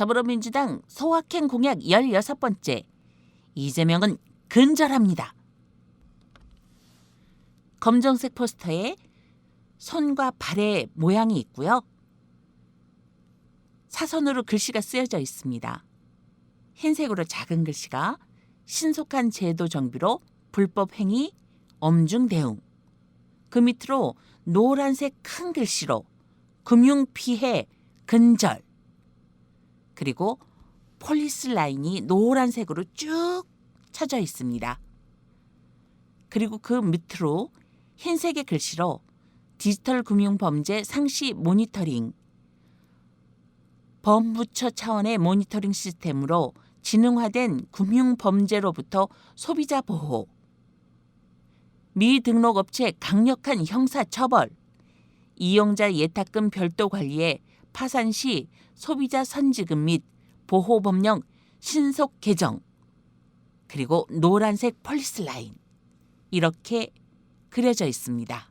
더불어민주당 소확행 공약 16번째 이재명은 근절합니다. 검정색 포스터에 손과 발의 모양이 있고요. 사선으로 글씨가 쓰여져 있습니다. 흰색으로 작은 글씨가 신속한 제도 정비로 불법 행위 엄중 대응. 그 밑으로 노란색 큰 글씨로 금융 피해 근절. 그리고 폴리스 라인이 노란색으로 쭉 쳐져 있습니다. 그리고 그 밑으로 흰색의 글씨로 디지털 금융 범죄 상시 모니터링 범부처 차원의 모니터링 시스템으로 지능화된 금융 범죄로부터 소비자 보호 미등록 업체 강력한 형사 처벌 이용자 예탁금 별도 관리에 파산 시 소비자 선지금 및 보호 법령 신속 개정 그리고 노란색 폴리스 라인 이렇게 그려져 있습니다.